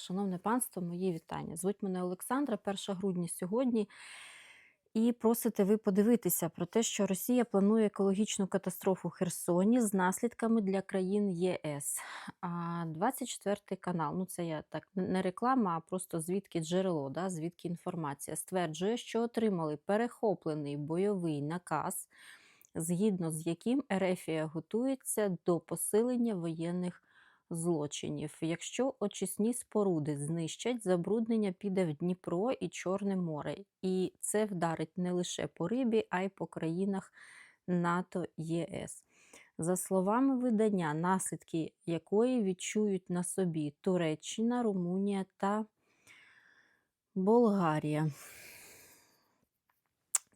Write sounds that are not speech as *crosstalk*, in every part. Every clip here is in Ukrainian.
Шановне панство, мої вітання. Звуть мене Олександра, 1 грудня сьогодні. І просите ви подивитися про те, що Росія планує екологічну катастрофу в Херсоні з наслідками для країн ЄС. А 24 канал, ну це я так не реклама, а просто звідки джерело, да, звідки інформація, стверджує, що отримали перехоплений бойовий наказ, згідно з яким Ерефія готується до посилення воєнних злочинів. Якщо очисні споруди знищать, забруднення піде в Дніпро і Чорне море. І це вдарить не лише по рибі, а й по країнах НАТО ЄС. За словами видання, наслідки якої відчують на собі Туреччина, Румунія та Болгарія.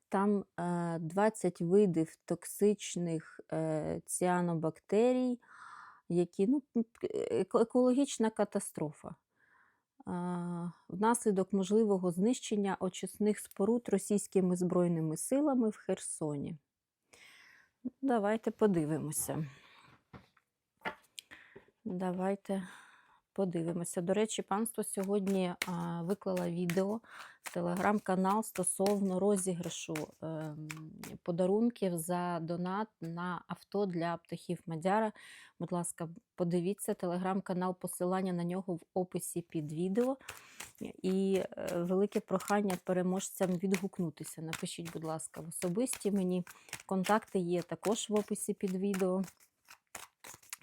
Там е, 20 видів токсичних е, ціанобактерій, які ну, екологічна катастрофа. Внаслідок можливого знищення очисних споруд російськими збройними силами в Херсоні. Давайте подивимося. Давайте подивимося. До речі, панство сьогодні виклала відео в телеграм-канал стосовно розіграшу ем, подарунків за донат на авто для птахів Мадяра. Будь ласка, подивіться телеграм-канал, посилання на нього в описі під відео. І е, велике прохання переможцям відгукнутися. Напишіть, будь ласка, в особисті мені. Контакти є також в описі під відео.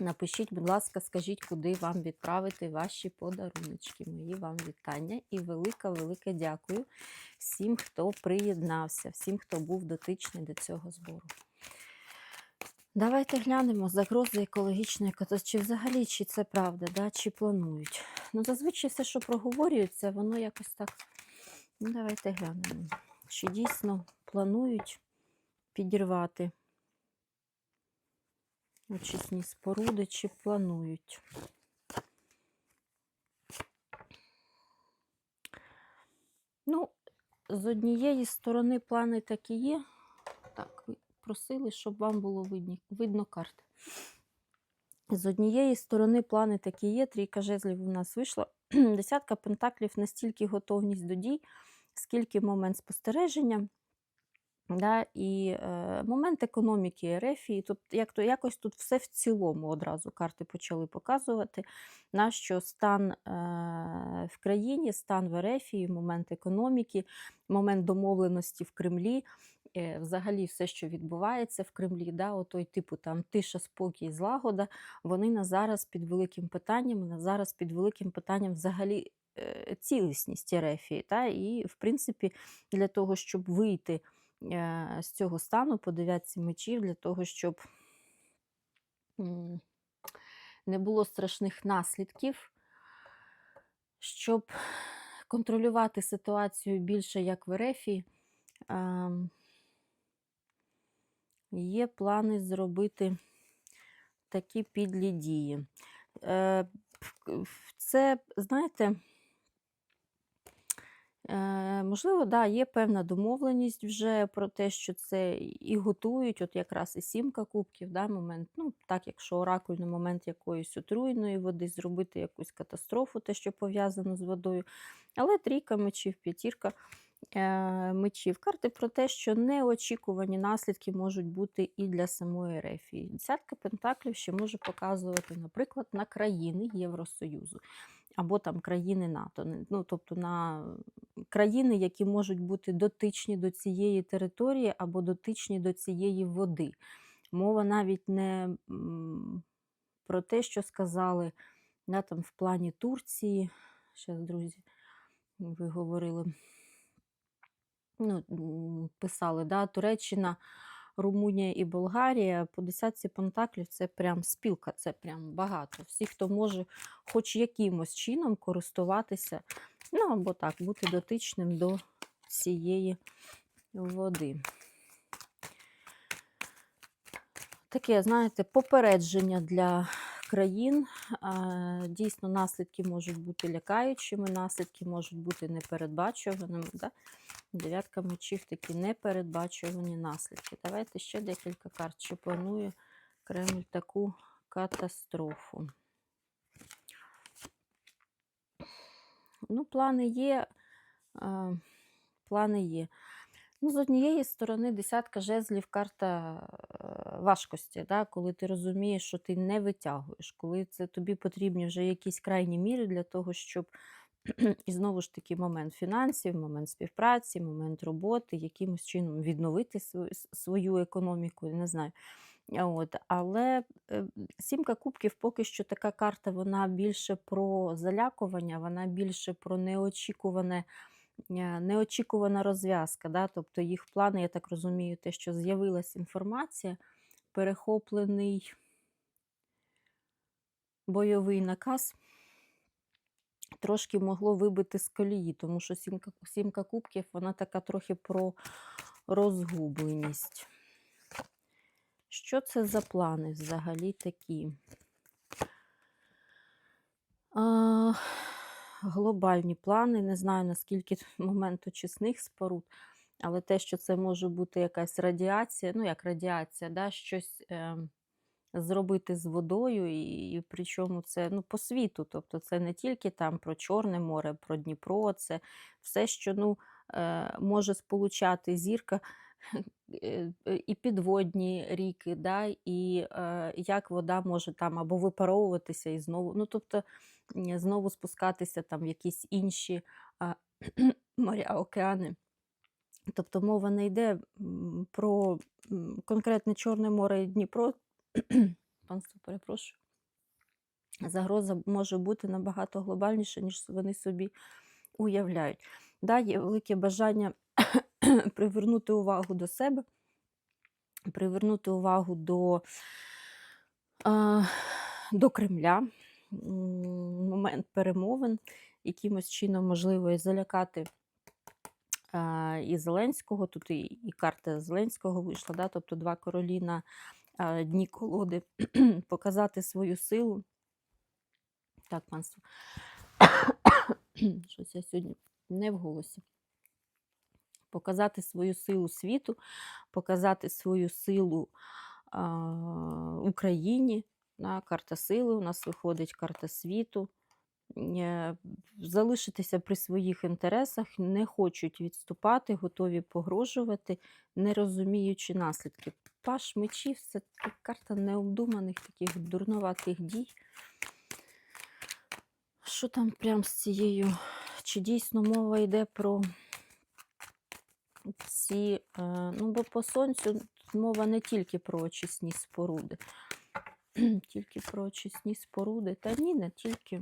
Напишіть, будь ласка, скажіть, куди вам відправити ваші подаруночки. Мої вам вітання і велике-велике дякую всім, хто приєднався, всім, хто був дотичний до цього збору. Давайте глянемо загрози екологічної катастрофи. Чи взагалі, чи це правда, да? чи планують. Ну, зазвичай все, що проговорюється, воно якось так. Ну, давайте глянемо. Чи дійсно планують підірвати очисні споруди, чи планують. Ну, з однієї сторони плани такі є. Так, просили, щоб вам було видні, видно карти. З однієї сторони плани такі є, трійка жезлів у нас вийшла. *clears throat* Десятка пентаклів настільки готовність до дій, скільки момент спостереження. Да, і е, момент економіки і тут як то якось тут все в цілому одразу карти почали показувати, на що стан е, в країні, стан в РФ, момент економіки, момент домовленості в Кремлі, е, взагалі все, що відбувається в Кремлі, да, отой типу там тиша, спокій, злагода, вони на зараз під великим питанням, на зараз під великим питанням взагалі е, цілісність РФ. Та, і, в принципі, для того, щоб вийти з цього стану по мечів, для того, щоб не було страшних наслідків, щоб контролювати ситуацію більше як в Ерефі, ем, є плани зробити такі підлі дії. Е, Це, знаєте, Е, Можливо, да, є певна домовленість вже про те, що це і готують, от якраз і сімка кубків, да, момент, ну, так, якщо оракульний момент якоїсь отруйної води, зробити якусь катастрофу, те, що пов'язано з водою. Але трійка мечів, п'ятірка е, мечів. Карти про те, що неочікувані наслідки можуть бути і для самої Ерефії. Десятка пентаклів ще може показувати, наприклад, на країни Євросоюзу. Або там країни НАТО, ну тобто на країни, які можуть бути дотичні до цієї території або дотичні до цієї води. Мова навіть не про те, що сказали да, там, в плані Турції. Зараз, друзі, ви говорили, ну, писали, да, Туреччина, Румунія і Болгарія по десятці пентаклів це прям спілка, це прям багато. Всі, хто може хоч якимось чином користуватися, ну або так, бути дотичним до цієї води. Таке, знаєте, попередження для країн. Дійсно, наслідки можуть бути лякаючими, наслідки можуть бути непередбачуваними. Да? Дев'ятка мечів такі непередбачувані наслідки. Давайте ще декілька карт, що планує Кремль таку катастрофу. Ну, плани є. Плани є. Ну, з однієї сторони, десятка жезлів карта е, важкості, да? коли ти розумієш, що ти не витягуєш, коли це тобі потрібні вже якісь крайні міри для того, щоб *clears throat* і знову ж таки момент фінансів, момент співпраці, момент роботи, якимось чином відновити свою, економіку, не знаю. От, але е, сімка кубків поки що така карта, вона більше про залякування, вона більше про неочікуване, е, неочікувана розв'язка. Да? Тобто їх плани, я так розумію, те, що з'явилася інформація, перехоплений бойовий наказ трошки могло вибити з колії, тому що сімка, сімка кубків, вона така трохи про розгубленість. Що це за плани взагалі такі? А, глобальні плани, не знаю наскільки момент очисних споруд, але те, що це може бути якась радіація, ну як радіація, да, щось е, зробити з водою, і, і причому це ну, по світу. Тобто це не тільки там про Чорне море, про Дніпро, це все, що ну, е, може сполучати зірка. е, е, І підводні ріки, да, і е, як вода може там або випаровуватися і знову, ну тобто знову спускатися там в якісь інші а, *clears throat* моря, океани. Тобто мова не йде про конкретне Чорне море і Дніпро. *clears throat* Панство, перепрошую. Загроза може бути набагато глобальніша, ніж вони собі уявляють. Да, є велике бажання *clears throat* привернути увагу до себе, привернути увагу до, до Кремля, момент перемовин, якимось чином можливо і залякати і Зеленського. Тут і, і карта Зеленського вийшла, да, тобто два королі на дні колоди, *clears throat* показати свою силу. Так, панство. *clears throat* Щось я сьогодні не в голосі. Показати свою силу світу, показати свою силу а, Україні. Да, карта сили у нас виходить, карта світу. Е, Залишитися при своїх інтересах, не хочуть відступати, готові погрожувати, не розуміючи наслідки. Паш мечів це карта необдуманих таких дурноватих дій. Що там прям з цією? Чи дійсно мова йде про ці, е, ну, бо по сонцю мова не тільки про очисні споруди, *clears throat* тільки про очисні споруди. Та ні, не тільки.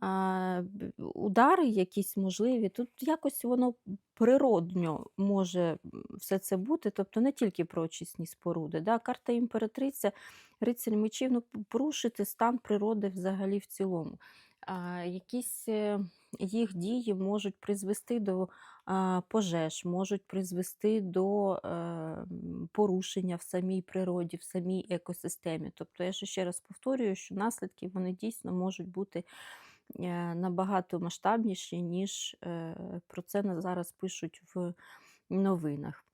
А, удари якісь можливі. Тут якось воно природньо може все це бути, тобто не тільки про очисні споруди. Да? Карта імператриця, рицарь мечів, ну, порушити стан природи взагалі в цілому. А, якісь е, їх дії можуть призвести до а, пожеж, можуть призвести до е, м, порушення в самій природі, в самій екосистемі. Тобто, я ще раз повторюю, що наслідки вони дійсно можуть бути е, набагато масштабніші, ніж е, про це зараз пишуть в новинах.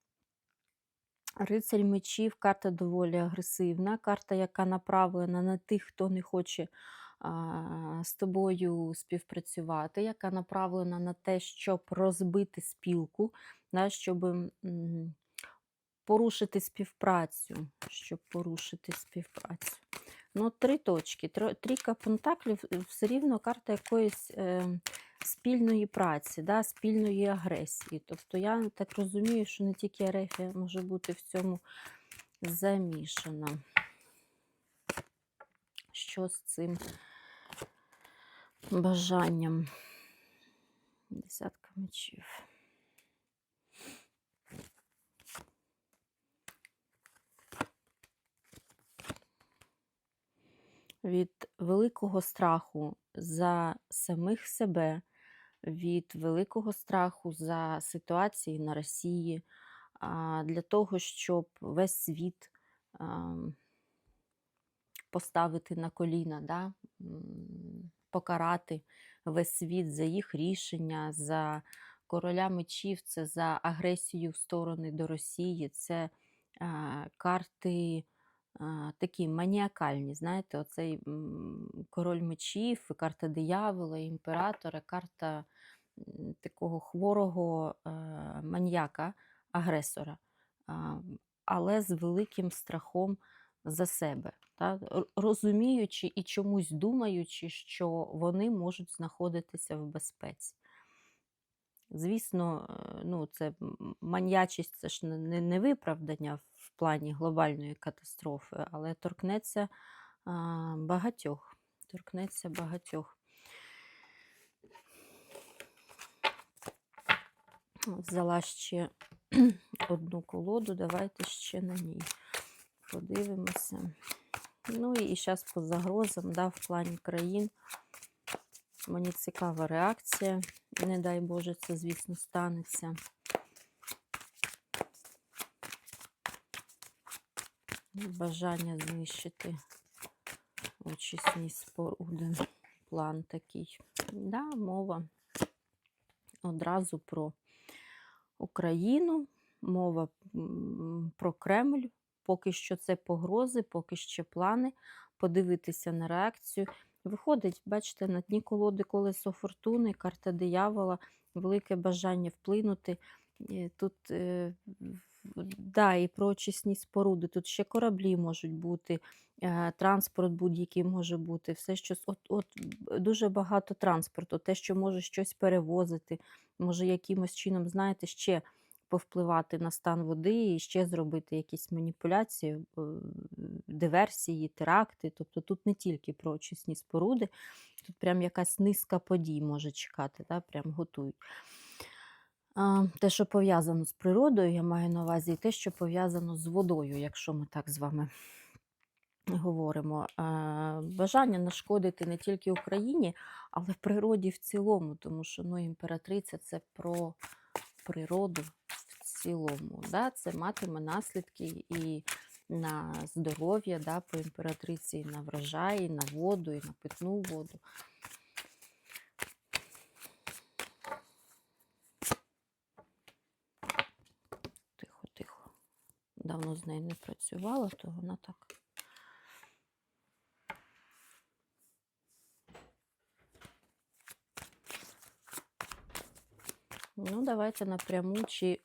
Рицарь мечів, карта доволі агресивна, карта, яка направлена на тих, хто не хоче з тобою співпрацювати, яка направлена на те, щоб розбити спілку, щоб порушити співпрацю, щоб порушити співпрацю. Ну, три точки. Трійка пентаклів все рівно карта якоїсь е, спільної праці, да, спільної агресії. Тобто я так розумію, що не тільки Ерефія може бути в цьому замішана. Що з цим бажанням? Десятка мечів. Від великого страху за самих себе, від великого страху за ситуації на Росії, для того, щоб весь світ поставити на коліна, да? покарати весь світ за їх рішення, за короля мечів, це за агресію в сторони до Росії, це карти такі маніакальні. Знаєте, оцей король мечів, карта диявола, імператора, карта такого хворого маньяка, агресора, але з великим страхом за себе, та? розуміючи і чомусь думаючи, що вони можуть знаходитися в безпеці. Звісно, е, ну, це маньячість це ж не- не, виправдання в плані глобальної катастрофи, але торкнеться а, багатьох. Торкнеться багатьох. Взяла ще *clears throat* одну колоду, давайте ще на ній подивимося. Ну і зараз по загрозам, да, в плані країн. Мені цікава реакція. Не дай Боже, це, звісно, станеться. Бажання знищити очисні споруди. План такий. Да, мова одразу про Україну, мова про Кремль. Поки що це погрози, поки що плани. Подивитися на реакцію. Виходить, бачите, на дні колоди колесо фортуни, карта диявола, велике бажання вплинути. Е, Тут е, да, і про очисні споруди. Тут ще кораблі можуть бути, е, транспорт будь-який може бути. Все щось, от, от дуже багато транспорту, те, що може щось перевозити, може якимось чином, знаєте, ще повпливати на стан води і ще зробити якісь маніпуляції, диверсії, теракти. Тобто тут не тільки про очисні споруди, тут прям якась низка подій може чекати, да? прям готують. Те, що пов'язано з природою, я маю на увазі, і те, що пов'язано з водою, якщо ми так з вами говоримо. Бажання нашкодити не тільки Україні, але природі в цілому, тому що ну, імператриця це про природу цілому. Да? Це матиме наслідки і на здоров'я да, по імператриці, і на врожай, і на воду, і на питну воду. Тихо, тихо. Давно з нею не працювала, то вона так. Ну, давайте напряму, чи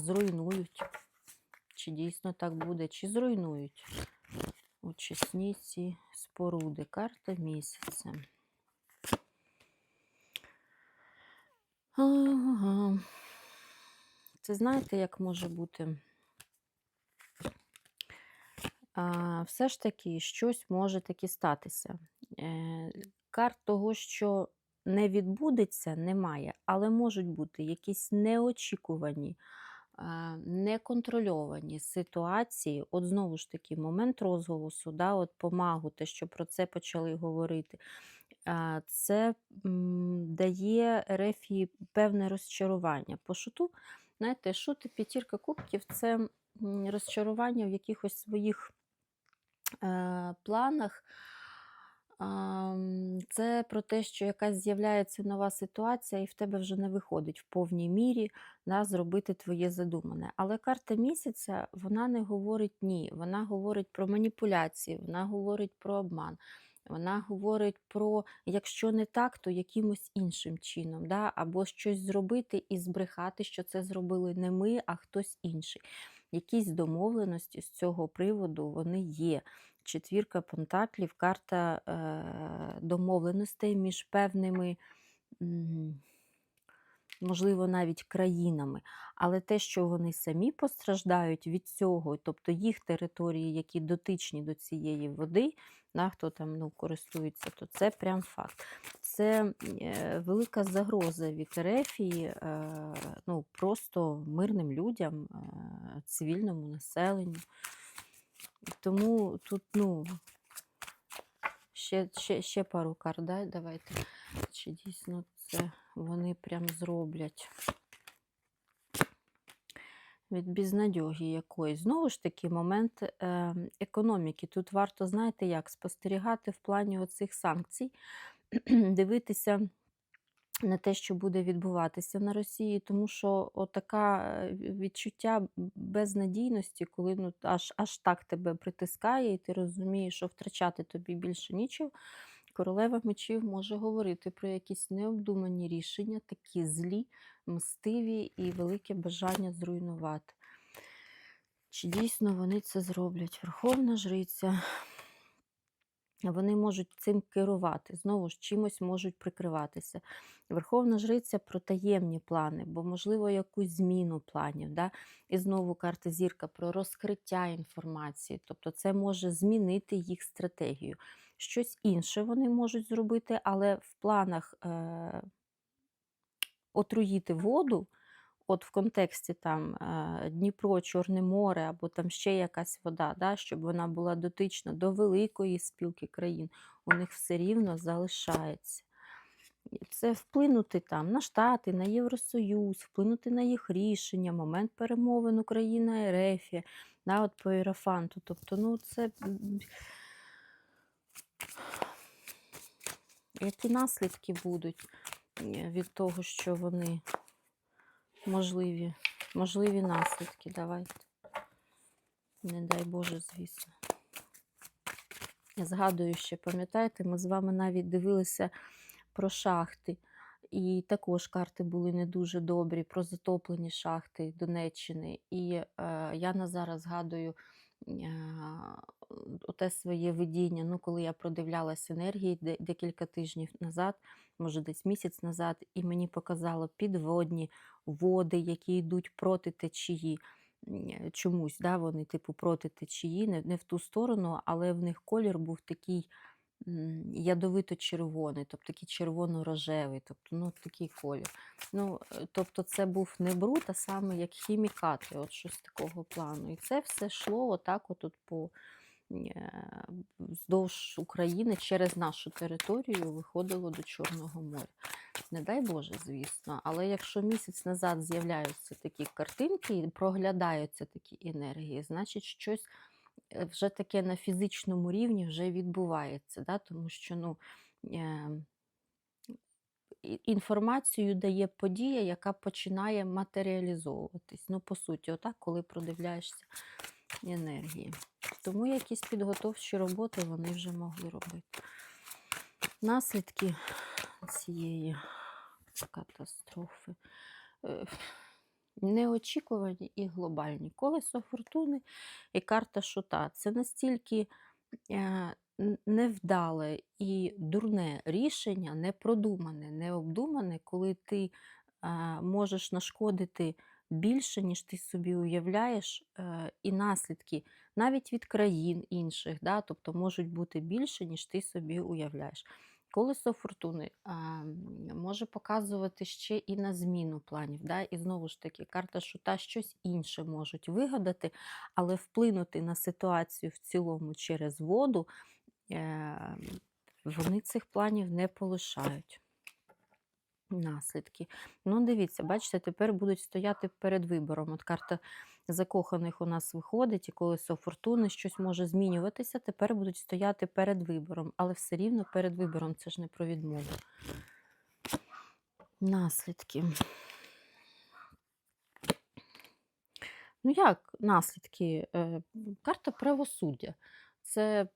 зруйнують. Чи дійсно так буде, чи зруйнують очисні ці споруди. Карта місяця. Ага. Це знаєте, як може бути? А, все ж таки, щось може таки статися. Е, карт того, що не відбудеться, немає, але можуть бути якісь неочікувані, неконтрольовані ситуації. От знову ж таки, момент розголосу, да, от помагу, те, що про це почали говорити. Це дає Рефії певне розчарування. По шуту, знаєте, шут і п'ятірка кубків це розчарування в якихось своїх е, планах. Це про те, що якась з'являється нова ситуація, і в тебе вже не виходить в повній мірі да, зробити твоє задумане. Але карта місяця вона не говорить ні. Вона говорить про маніпуляції, вона говорить про обман. Вона говорить про якщо не так, то якимось іншим чином, да? або щось зробити і збрехати, що це зробили не ми, а хтось інший. Якісь домовленості з цього приводу вони є. Четвірка пентаклів, карта е, домовленостей між певними, можливо, навіть країнами. Але те, що вони самі постраждають від цього, тобто їх території, які дотичні до цієї води, да, хто там ну, користується, то це прям факт. Це е, велика загроза від Ерефії, е, ну, просто мирним людям, цивільному населенню. Тому тут, ну, ще, ще, ще пару карт, да? давайте. Чи дійсно це вони прям зроблять від безнадьоги якоїсь. Знову ж таки, момент е, економіки. Тут варто, знаєте, як спостерігати в плані оцих санкцій, *clears throat* дивитися, на те, що буде відбуватися на Росії, тому що отака е, відчуття безнадійності, коли ну, аж, аж так тебе притискає, і ти розумієш, що втрачати тобі більше нічого. Королева мечів може говорити про якісь необдумані рішення, такі злі, мстиві і велике бажання зруйнувати. Чи дійсно вони це зроблять? Верховна жриця. Вони можуть цим керувати, знову ж чимось можуть прикриватися. Верховна жриця про таємні плани, бо, можливо, якусь зміну планів. Да? І знову карта зірка про розкриття інформації. Тобто це може змінити їх стратегію. Щось інше вони можуть зробити, але в планах е- отруїти воду. От в контексті там е, Дніпро, Чорне море або там ще якась вода, да, щоб вона була дотична до великої спілки країн, у них все рівно залишається. Це вплинути там на Штати, на Євросоюз, вплинути на їх рішення, момент перемовин Україна РФ, да, от по Ірафанту. Тобто, ну це які наслідки будуть е, від того, що вони можливі, можливі наслідки. Давайте. Не дай Боже, звісно. Я згадую ще, пам'ятаєте, ми з вами навіть дивилися про шахти. І також карти були не дуже добрі про затоплені шахти Донеччини. І е, я на зараз згадую оте своє видіння, ну, коли я продивлялася енергії декілька тижнів назад, може десь місяць назад, і мені показало підводні води, які йдуть проти течії. Чомусь, да, вони, типу, проти течії, не, не в ту сторону, але в них колір був такий ядовито-червоний, тобто такий червоно-рожевий, тобто ну, такий колір. Ну, е, тобто це був не бруд, а саме як хімікати, от щось такого плану. І це все йшло отак от, по е, вздовж України через нашу територію виходило до Чорного моря. Не дай Боже, звісно, але якщо місяць назад з'являються такі картинки і проглядаються такі енергії, значить щось вже таке на фізичному рівні вже відбувається, да? тому що ну, е, інформацію дає подія, яка починає матеріалізовуватись. Ну, по суті, отак, коли продивляєшся енергії. Тому якісь підготовчі роботи вони вже могли робити. Наслідки цієї катастрофи е, неочікувані і глобальні. Колесо фортуни і карта шута. Це настільки е, невдале і дурне рішення, непродумане, необдумане, коли ти е, можеш нашкодити більше, ніж ти собі уявляєш, е, і наслідки навіть від країн інших, да, тобто можуть бути більше, ніж ти собі уявляєш. Колесо фортуни а, може показувати ще і на зміну планів. Да? І знову ж таки, карта шута щось інше можуть вигадати, але вплинути на ситуацію в цілому через воду е, вони цих планів не полишають. Наслідки. Ну, дивіться, бачите, тепер будуть стояти перед вибором. От карта закоханих у нас виходить, і колесо фортуни щось може змінюватися. Тепер будуть стояти перед вибором, але все рівно перед вибором це ж не про відмову. Наслідки. Ну, як наслідки? Е, Карта правосуддя. Це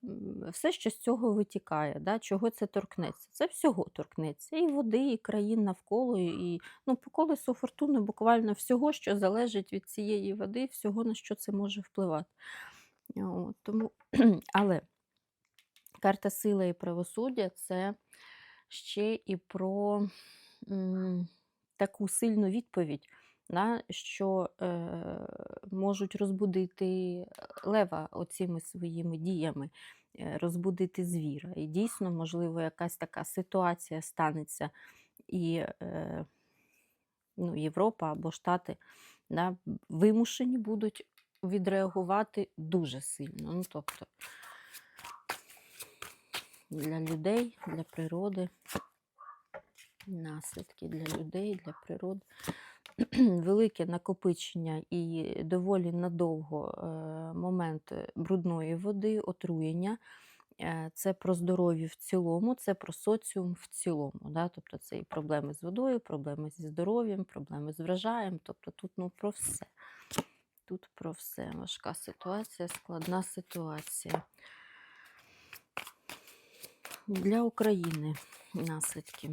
все, що з цього витікає, да? чого це торкнеться. Це всього торкнеться. І води, і країн навколо, і ну, по колесу фортуни буквально всього, що залежить від цієї води, всього, на що це може впливати. От, тому, *clears throat* але карта сила і правосуддя це ще і про м, таку сильну відповідь, да, що е, можуть розбудити лева оціми своїми діями, е, розбудити звіра. І дійсно, можливо, якась така ситуація станеться, і е, ну, Європа або Штати да, вимушені будуть відреагувати дуже сильно. Ну, тобто, для людей, для природи, наслідки для людей, для природи. *clears throat* Велике накопичення і доволі надовго е, момент брудної води, отруєння. Е, Це про здоров'я в цілому, це про соціум в цілому. Да? Тобто це і проблеми з водою, проблеми зі здоров'ям, проблеми з врожаєм. Тобто тут ну, про все. Тут про все. Важка ситуація, складна ситуація. Для України наслідки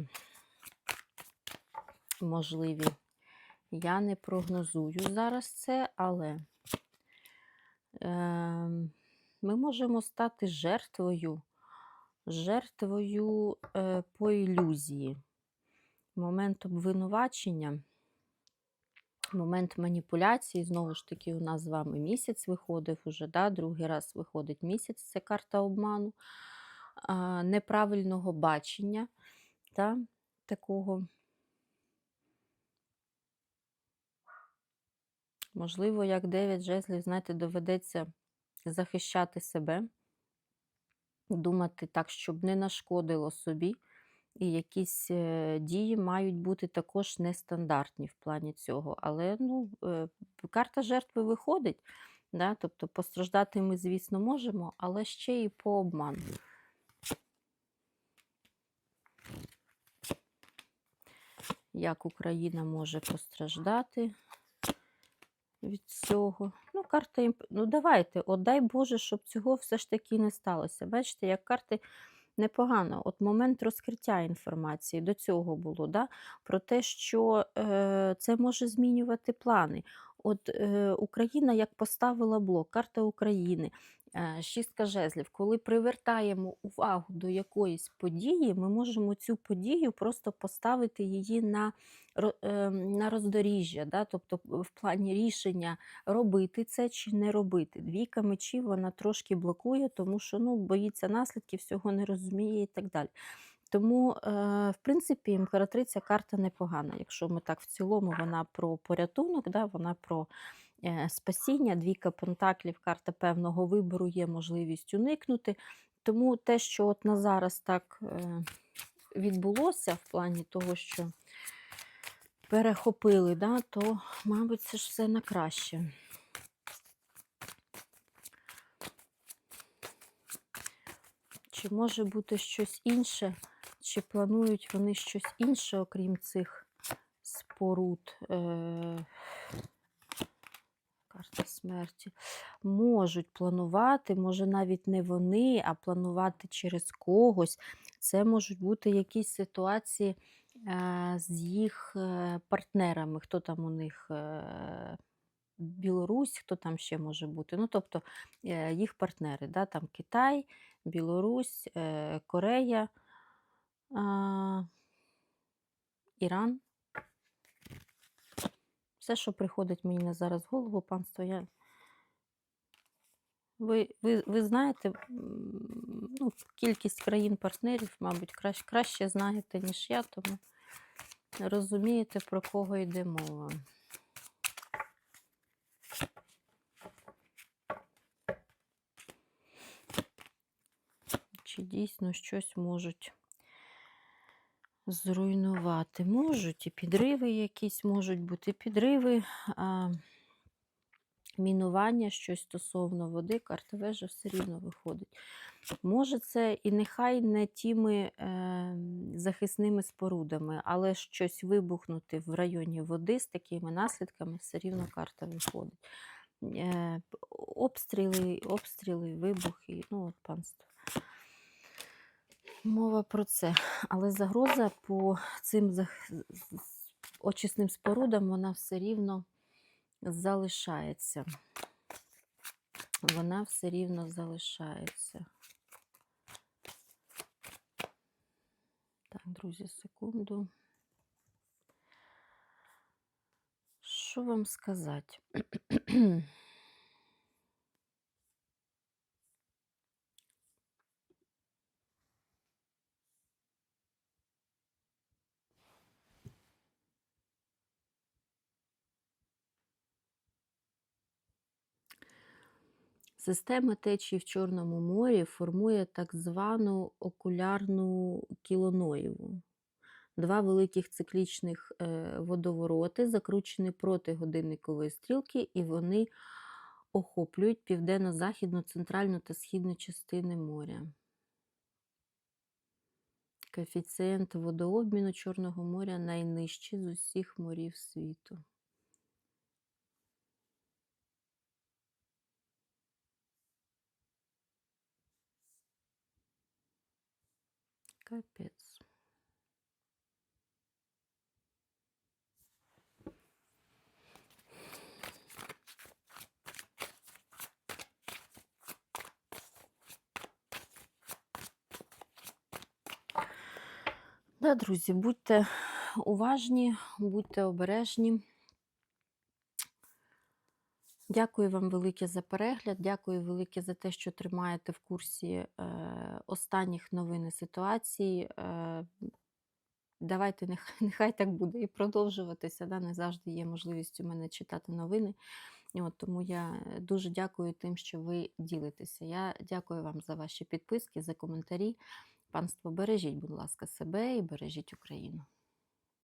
можливі. Я не прогнозую зараз це, але е, ми можемо стати жертвою, жертвою е, по ілюзії. Момент обвинувачення, момент маніпуляції, знову ж таки, у нас з вами місяць виходив уже, да? другий раз виходить місяць, це карта обману, а, неправильного бачення, да? такого. Можливо, як 9 жезлів, знаєте, доведеться захищати себе, думати так, щоб не нашкодило собі. І якісь е, дії мають бути також нестандартні в плані цього. Але ну, е, карта жертви виходить. Да? Тобто постраждати ми, звісно, можемо, але ще і по обману. Як Україна може постраждати від цього? Ну, карта імп... Ну, давайте, от дай Боже, щоб цього все ж таки не сталося. Бачите, як карти непогано. От момент розкриття інформації до цього було, да? про те, що е, це може змінювати плани. От е, Україна як поставила блок, карта України, шістка жезлів. Коли привертаємо увагу до якоїсь події, ми можемо цю подію просто поставити її на е, на роздоріжжя, да? тобто в плані рішення робити це чи не робити. Двійка мечів вона трошки блокує, тому що ну, боїться наслідків, всього не розуміє і так далі. Тому, е, в принципі, імператриця карта непогана. Якщо ми так в цілому, вона про порятунок, да, вона про е, спасіння, двійка пентаклів, карта певного вибору є можливість уникнути. Тому те, що от на зараз так е, відбулося в плані того, що перехопили, да, то, мабуть, це ж все на краще. Чи може бути щось інше, чи планують вони щось інше, окрім цих споруд? Е, Карта смерті. Можуть планувати, може навіть не вони, а планувати через когось. Це можуть бути якісь ситуації е, з їх е, партнерами. Хто там у них? Е, Білорусь, хто там ще може бути? Ну, тобто їх партнери, да? там Китай, Білорусь, Корея, Іран. Все, що приходить мені на зараз в голову, панство, я. Ви, ви, ви знаєте, ну, кількість країн-партнерів, мабуть, краще, краще знаєте, ніж я, тому розумієте, про кого йде мова. Чи дійсно щось можуть зруйнувати? Можуть і підриви якісь можуть бути підриви, а, мінування, щось стосовно води, карта вежа все рівно виходить. Може, це і нехай не тими е, захисними спорудами, але щось вибухнути в районі води з такими наслідками, все рівно карта виходить. Е, обстріли, обстріли, вибухи, ну, от панство. Мова про це. Але загроза по цим очисним спорудам, вона все рівно залишається. Вона все рівно залишається. Так, друзі, секунду. Що вам сказати? *clears throat* Система течії в Чорному морі формує так звану окулярну кілоноєву. Два великих циклічних е, водовороти закручені проти годинникової стрілки, і вони охоплюють південно-західну, центральну та східну частини моря. Коефіцієнт водообміну Чорного моря найнижчий з усіх морів світу. Капець. Да, друзі, будьте уважні, будьте обережні. Дякую вам велике за перегляд. Дякую велике за те, що тримаєте в курсі е, останніх новин і ситуацій. Е, давайте, нехай, *laughs* нехай так буде і продовжуватися. Да? Не завжди є можливість у мене читати новини. От, тому я дуже дякую тим, що ви ділитеся. Я дякую вам за ваші підписки, за коментарі. Панство, бережіть, будь ласка, себе і бережіть Україну.